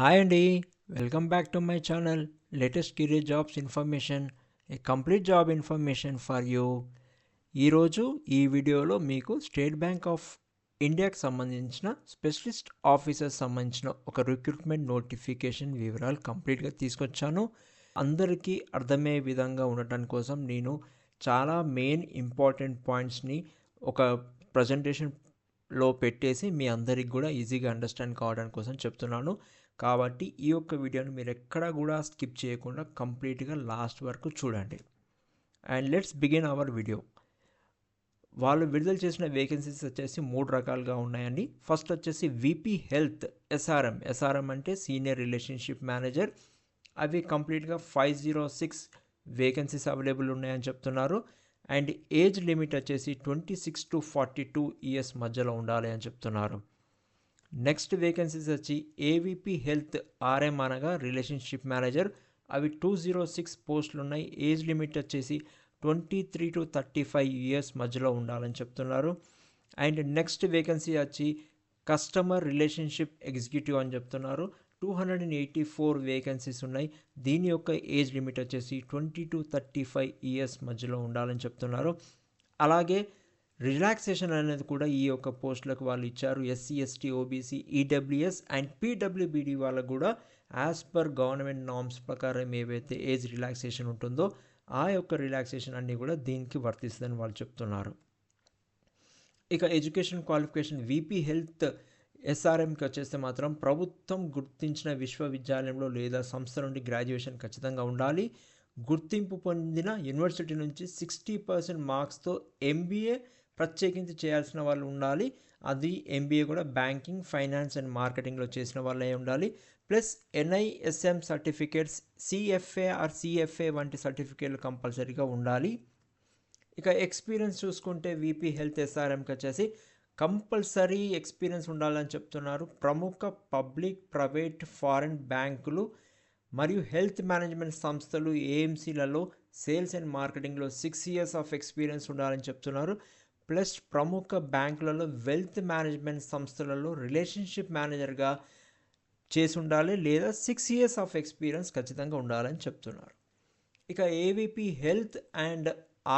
Hi అండి. Welcome back to my channel. Latest career jobs information a complete job information for you. ఈరోజు ఈ వీడియోలో మీకు state bank of ఇండియాకి సంబంధించిన స్పెషలిస్ట్ ఆఫీసర్ సంబంధించిన ఒక రిక్రూట్మెంట్ నోటిఫికేషన్ వివరాలు కంప్లీట్గా తీసుకొచ్చాను. అందరికీ అర్థమయ్యే విధంగా ఉండటం కోసం నేను చాలా మెయిన్ ఇంపార్టెంట్ పాయింట్స్ని ఒక ప్రజెంటేషన్లో పెట్టేసి మీ అందరికి కూడా ఈజీగా అండర్స్టాండ్ కావడానికి కోసం చెప్తున్నాను. కాబట్టి ఈ యొక్క వీడియోని మీరు ఎక్కడా కూడా స్కిప్ చేయకుండా కంప్లీట్గా లాస్ట్ వరకు చూడండి. And let's begin our video వాళ్ళు విడుదల చేసిన వేకెన్సీస్ వచ్చేసి మూడు రకాలుగా ఉన్నాయండి. ఫస్ట్ వచ్చేసి విపి హెల్త్ ఎస్ఆర్ఎం ఎస్ఆర్ఎం అంటే సీనియర్ రిలేషన్షిప్ మేనేజర్ అవి కంప్లీట్గా five zero six vacancies available ఉన్నాయని చెప్తున్నారు. అండ్ ఏజ్ లిమిట్ వచ్చేసి twenty six to forty two years మధ్యలో ఉండాలి అని చెప్తున్నారు. నెక్స్ట్ వేకెన్సీస్ వచ్చి ఏవిపి హెల్త్ ఆర్ఎం అనగా రిలేషన్షిప్ మేనేజర్. అవి టూ జీరో సిక్స్ పోస్టులు ఉన్నాయి ఏజ్ లిమిట్ వచ్చేసి twenty three to thirty five years మధ్యలో ఉండాలని చెప్తున్నారు. అండ్ నెక్స్ట్ వేకెన్సీ వచ్చి కస్టమర్ రిలేషన్షిప్ ఎగ్జిక్యూటివ్ అని చెప్తున్నారు. Two hundred and eighty four vacancies ఉన్నాయి. దీని యొక్క ఏజ్ లిమిట్ వచ్చేసి twenty to thirty five years మధ్యలో ఉండాలని చెప్తున్నారు. అలాగే రిలాక్సేషన్ అనేది కూడా ఈ యొక్క పోస్టులకు వాళ్ళు ఇచ్చారు. SC ST OBC EWS and PWBD వాళ్ళకు కూడా యాజ్ పర్ గవర్నమెంట్ నామ్స్ ప్రకారం ఏవైతే ఏజ్ రిలాక్సేషన్ ఉంటుందో ఆ యొక్క రిలాక్సేషన్ అన్నీ కూడా దీనికి వర్తిస్తుందని వాళ్ళు చెప్తున్నారు. ఇక ఎడ్యుకేషన్ క్వాలిఫికేషన్ వీపీ హెల్త్ ఎస్ఆర్ఎంకి వచ్చేస్తే మాత్రం ప్రభుత్వం గుర్తించిన విశ్వవిద్యాలయంలో లేదా సంస్థ నుండి గ్రాడ్యుయేషన్ ఖచ్చితంగా ఉండాలి. గుర్తింపు పొందిన యూనివర్సిటీ నుంచి సిక్స్టీ పర్సెంట్ మార్క్స్తో ఎంబీఏ ప్రత్యేకించి చేయాల్సిన వాళ్ళు ఉండాలి. అది ఎంబీఏ కూడా బ్యాంకింగ్ ఫైనాన్స్ అండ్ మార్కెటింగ్లో చేసిన వాళ్ళే ఉండాలి. Plus NISM certificates CFA or CFA వంటి సర్టిఫికేట్లు కంపల్సరీగా ఉండాలి. ఇక ఎక్స్పీరియన్స్ చూసుకుంటే వీపీ హెల్త్ ఎస్ఆర్ఎంకి వచ్చేసి కంపల్సరీ ఎక్స్పీరియన్స్ ఉండాలని చెప్తున్నారు. ప్రముఖ పబ్లిక్ ప్రైవేట్ ఫారెన్ బ్యాంకులు మరియు హెల్త్ మేనేజ్మెంట్ సంస్థలు ఏఎంసీలలో సేల్స్ అండ్ మార్కెటింగ్లో సిక్స్ ఇయర్స్ ఆఫ్ ఎక్స్పీరియన్స్ ఉండాలని చెప్తున్నారు. ప్లస్ ప్రముఖ బ్యాంకులలో వెల్త్ మేనేజ్మెంట్ సంస్థలలో రిలేషన్షిప్ మేనేజర్గా చేసి ఉండాలి లేదా సిక్స్ ఇయర్స్ ఆఫ్ ఎక్స్పీరియన్స్ ఖచ్చితంగా ఉండాలని చెప్తున్నారు. ఇక ఏవిపి హెల్త్ అండ్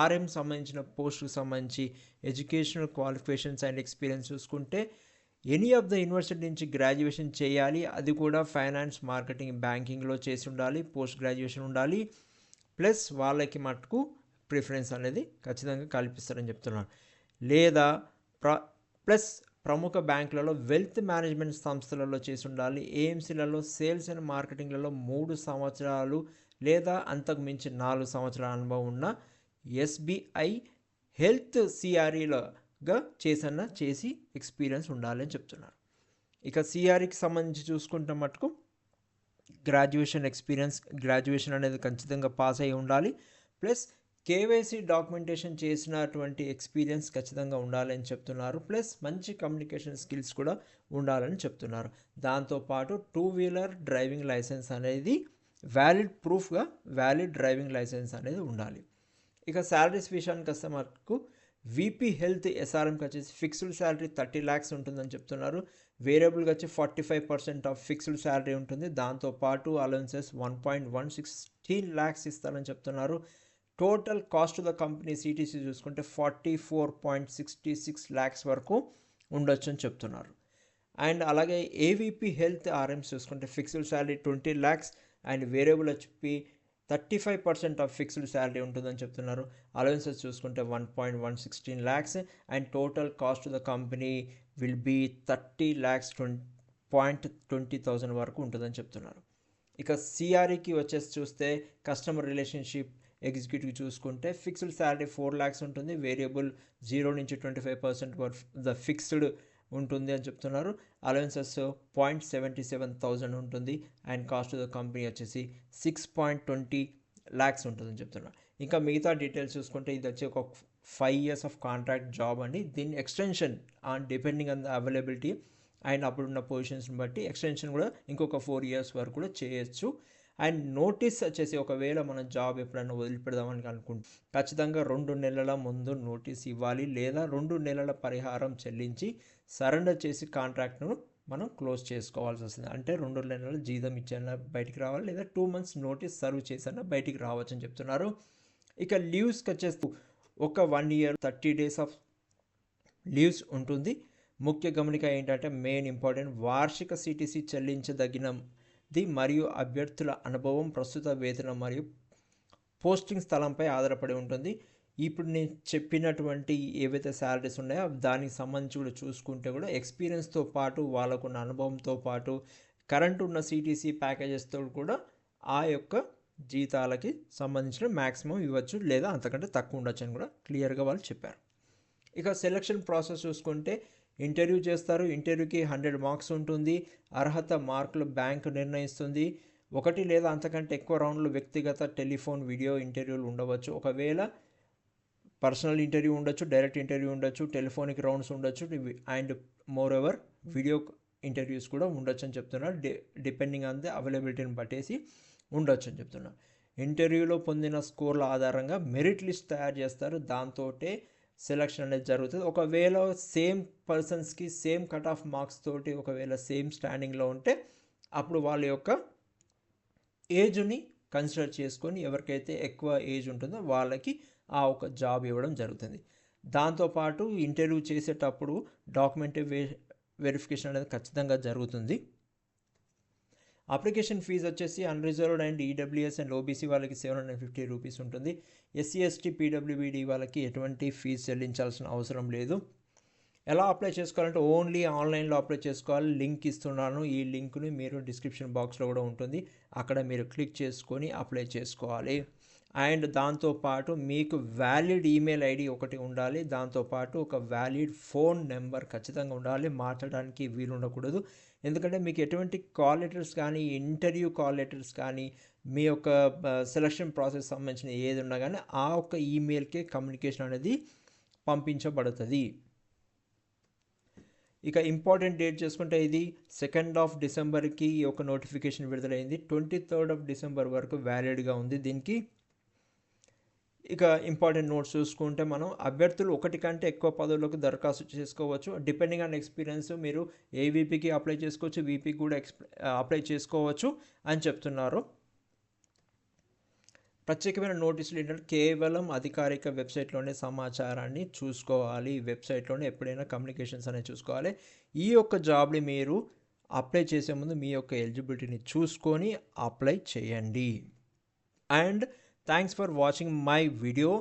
ఆర్ఎం సంబంధించిన పోస్టుకు సంబంధించి ఎడ్యుకేషనల్ క్వాలిఫికేషన్స్ అండ్ ఎక్స్పీరియన్స్ చూసుకుంటే ఎనీ ఆఫ్ ద యూనివర్సిటీ నుంచి గ్రాడ్యుయేషన్ చేయాలి. అది కూడా ఫైనాన్స్ మార్కెటింగ్ బ్యాంకింగ్లో చేసి ఉండాలి పోస్ట్ గ్రాడ్యుయేషన్ ఉండాలి. ప్లస్ వాళ్ళకి మటుకు ప్రిఫరెన్స్ అనేది ఖచ్చితంగా కల్పిస్తారని చెప్తున్నారు. లేదా ప్ర ప్లస్ ప్రముఖ బ్యాంకులలో వెల్త్ మేనేజ్మెంట్ సంస్థలలో చేసి ఉండాలి. ఏఎంసీలలో సేల్స్ అండ్ మార్కెటింగ్లలో మూడు సంవత్సరాలు లేదా అంతకు మించి నాలుగు సంవత్సరాల అనుభవం ఉన్న ఎస్బీఐ హెల్త్ సిఆర్ఈలుగా చేసన్న చేసి ఎక్స్పీరియన్స్ ఉండాలని చెప్తున్నారు. ఇక సిఆర్ఈకి సంబంధించి చూసుకుంటే మటుకు గ్రాడ్యుయేషన్ ఎక్స్పీరియన్స్ గ్రాడ్యుయేషన్ అనేది ఖచ్చితంగా పాస్ అయి ఉండాలి. ప్లస్ కేవైసీ డాక్యుమెంటేషన్ చేసినటువంటి ఎక్స్పీరియన్స్ ఖచ్చితంగా ఉండాలని చెప్తున్నారు. ప్లస్ మంచి కమ్యూనికేషన్ స్కిల్స్ కూడా ఉండాలని చెప్తున్నారు. దాంతోపాటు టూ వీలర్ డ్రైవింగ్ లైసెన్స్ అనేది వ్యాలిడ్ ప్రూఫ్గా వ్యాలిడ్ డ్రైవింగ్ లైసెన్స్ అనేది ఉండాలి. ఇక శాలరీస్ విషయానికి వస్తే మనకు వీపీ హెల్త్ ఎస్ఆర్ఎంకి వచ్చేసి ఫిక్స్డ్ శాలరీ థర్టీ ల్యాక్స్ ఉంటుందని చెప్తున్నారు. వేరియబుల్గా వచ్చి forty five percent of fixed salary ఉంటుంది. దాంతోపాటు allowances one point one sixteen lakhs ఇస్తారని చెప్తున్నారు. Total cost of the company CTC చూసుకుంటే forty four point sixty six lakhs వరకు ఉండొచ్చు అని చెప్తున్నారు. అండ్ అలాగే ఏవీపీ హెల్త్ ఆర్ఎంస్ చూసుకుంటే fixed salary twenty lakhs and variable వచ్చి thirty five percent of fixed salary ఉంటుందని చెప్తున్నారు. అలవెన్సెస్ చూసుకుంటే one point one sixteen lakhs and total cost of the company will be thirty lakhs twenty point twenty thousand వరకు ఉంటుందని చెప్తున్నారు. ఇక సిఆర్ఈకి వచ్చేసి చూస్తే కస్టమర్ రిలేషన్షిప్ ఎగ్జిక్యూటివ్ చూసుకుంటే ఫిక్స్డ్ శాలరీ ఫోర్ ల్యాక్స్ ఉంటుంది వేరియబుల్ జీరో నుంచి twenty five percent the fixed ఉంటుంది అని చెప్తున్నారు. Allowances point seventy seven thousand ఉంటుంది and cost of the company వచ్చేసి సిక్స్ పాయింట్ ట్వంటీ ల్యాక్స్ ఉంటుందని చెప్తున్నారు. ఇంకా మిగతా డీటెయిల్స్ చూసుకుంటే ఇది వచ్చి ఒక five years of contract job అండి. దీని extension on depending on the availability and అప్పుడున్న పొజిషన్స్ని బట్టి ఎక్స్టెన్షన్ కూడా ఇంకొక ఫోర్ ఇయర్స్ వరకు కూడా చేయొచ్చు. అండ్ నోటీస్ వచ్చేసి ఒకవేళ మనం జాబ్ ఎప్పుడైనా వదిలిపెడదామని అనుకుంటే ఖచ్చితంగా రెండు నెలల ముందు నోటీస్ ఇవ్వాలి లేదా రెండు నెలల పరిహారం చెల్లించి సరెండర్ చేసి కాంట్రాక్ట్ను మనం క్లోజ్ చేసుకోవాల్సి వస్తుంది. అంటే రెండు నెలల జీతం ఇచ్చైనా బయటికి రావాలి లేదా టూ మంత్స్ నోటీస్ సర్వ్ చేసైనా బయటికి రావచ్చు అని చెప్తున్నారు. ఇక లీవ్స్కి వచ్చేస్తూ ఒక one year thirty days of leaves ఉంటుంది. ముఖ్య గమనిక ఏంటంటే మెయిన్ ఇంపార్టెంట్ వార్షిక సిటీసీ ది మరియు అభ్యర్థుల అనుభవం ప్రస్తుత వేతనం మరియు పోస్టింగ్ స్థలంపై ఆధారపడి ఉంటుంది. ఇప్పుడు నేను చెప్పినటువంటి ఏవైతే శాలరీస్ ఉన్నాయో దానికి సంబంధించి కూడా చూసుకుంటే కూడా ఎక్స్పీరియన్స్తో పాటు వాళ్ళకున్న అనుభవంతో పాటు కరెంట్ ఉన్న సిటీసీ ప్యాకేజెస్తో కూడా ఆ యొక్క జీతాలకి సంబంధించిన మ్యాక్సిమం ఇవ్వచ్చు లేదా అంతకంటే తక్కువ ఉండొచ్చు అని కూడా క్లియర్గా వాళ్ళు చెప్పారు. ఇక సెలక్షన్ ప్రాసెస్ చూసుకుంటే ఇంటర్వ్యూ చేస్తారు. ఇంటర్వ్యూకి హండ్రెడ్ మార్క్స్ ఉంటుంది. అర్హత మార్కులు బ్యాంకు నిర్ణయిస్తుంది. ఒకటి లేదా అంతకంటే ఎక్కువ రౌండ్లు వ్యక్తిగత టెలిఫోన్ వీడియో ఇంటర్వ్యూలు ఉండవచ్చు. ఒకవేళ పర్సనల్ ఇంటర్వ్యూ ఉండొచ్చు డైరెక్ట్ ఇంటర్వ్యూ ఉండొచ్చు టెలిఫోనిక్ రౌండ్స్ ఉండొచ్చు and moreover video interviews కూడా ఉండొచ్చు అని చెప్తున్నారు. డి డిపెండింగ్ ఆన్ ది అవైలబిలిటీని బట్టేసి ఉండొచ్చు అని చెప్తున్నారు. ఇంటర్వ్యూలో పొందిన స్కోర్ల ఆధారంగా మెరిట్ లిస్ట్ తయారు చేస్తారు. దాంతో సెలక్షన్ అనేది జరుగుతుంది. ఒకవేళ సేమ్ పర్సన్స్కి సేమ్ కట్ ఆఫ్ మార్క్స్ తోటి ఒకవేళ సేమ్ స్టాండింగ్లో ఉంటే అప్పుడు వాళ్ళ యొక్క ఏజ్ని కన్సిడర్ చేసుకొని ఎవరికైతే ఎక్కువ ఏజ్ ఉంటుందో వాళ్ళకి ఆ ఒక జాబ్ ఇవ్వడం జరుగుతుంది. దాంతోపాటు ఇంటర్వ్యూ చేసేటప్పుడు డాక్యుమెంట్ వె వెరిఫికేషన్ అనేది ఖచ్చితంగా జరుగుతుంది. అప్లికేషన్ ఫీజు వచ్చేసి unreserved and EWS and OBC వాళ్ళకి సెవెన్ హండ్రెడ్ ఫిఫ్టీ రూపీస్ ఉంటుంది. ఎస్సీ ఎస్టీ పీడబ్ల్యూబీడీ వాళ్ళకి ఎటువంటి ఫీజు చెల్లించాల్సిన అవసరం లేదు. ఎలా అప్లై చేసుకోవాలంటే ఓన్లీ ఆన్లైన్లో అప్లై చేసుకోవాలి. లింక్ ఇస్తున్నాను. ఈ లింక్ని మీరు డిస్క్రిప్షన్ బాక్స్లో కూడా ఉంటుంది. అక్కడ మీరు క్లిక్ చేసుకొని అప్లై చేసుకోవాలి. అండ్ దాంతోపాటు మీకు వ్యాలిడ్ ఈమెయిల్ ఐడి ఒకటి ఉండాలి. దాంతోపాటు ఒక వ్యాలిడ్ ఫోన్ నెంబర్ ఖచ్చితంగా ఉండాలి. మార్చడానికి వీలు ఉండకూడదు. ఎందుకంటే మీకు ఎటువంటి కాల్ లెటర్స్ కానీ ఇంటర్వ్యూ కాల్ లెటర్స్ కానీ మీ యొక్క సెలక్షన్ ప్రాసెస్ సంబంధించిన ఏది ఉన్నా కానీ ఆ ఒక్క ఈమెయిల్కే కమ్యూనికేషన్ అనేది పంపించబడుతుంది. ఇక ఇంపార్టెంట్ డేట్ చేసుకుంటే ఇది సెకండ్ ఆఫ్ డిసెంబర్కి ఒక నోటిఫికేషన్ విడుదలైంది. ట్వంటీ థర్డ్ ఆఫ్ డిసెంబర్ వరకు వ్యాలిడ్గా ఉంది దీనికి. ఇక ఇంపార్టెంట్ నోట్స్ చూసుకుంటే మనం అభ్యర్థులు ఒకటి కంటే ఎక్కువ పదవులకు దరఖాస్తు చేసుకోవచ్చు. డిపెండింగ్ ఆన్ ఎక్స్పీరియన్స్ మీరు ఏవీపీకి అప్లై చేసుకోవచ్చు వీపీకి కూడా ఎక్స్ అప్లై చేసుకోవచ్చు అని చెప్తున్నారు. ప్రత్యేకమైన నోటీసులు ఏంటంటే కేవలం అధికారిక వెబ్సైట్లోనే సమాచారాన్ని చూసుకోవాలి. వెబ్సైట్లోనే ఎప్పుడైనా కమ్యూనికేషన్స్ అనేవి చూసుకోవాలి. ఈ యొక్క జాబ్ని మీరు అప్లై చేసే ముందు మీ యొక్క ఎలిజిబిలిటీని చూసుకొని అప్లై చేయండి. And thanks for watching my video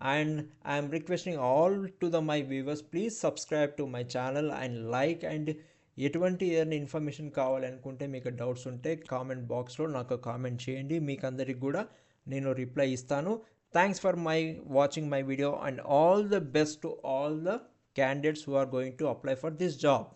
and I'm requesting all to the my viewers please subscribe to my channel and like and ఎటువంటి ఏదైనా ఇన్ఫర్మేషన్ కావాలనుకుంటే మీకు డౌట్స్ ఉంటే కామెంట్ బాక్స్లో నాకు కామెంట్ చేయండి. మీకు అందరికి కూడా నేను రిప్లై ఇస్తాను. Thanks for my watching my video and all the best to all the candidates who are going to apply for this job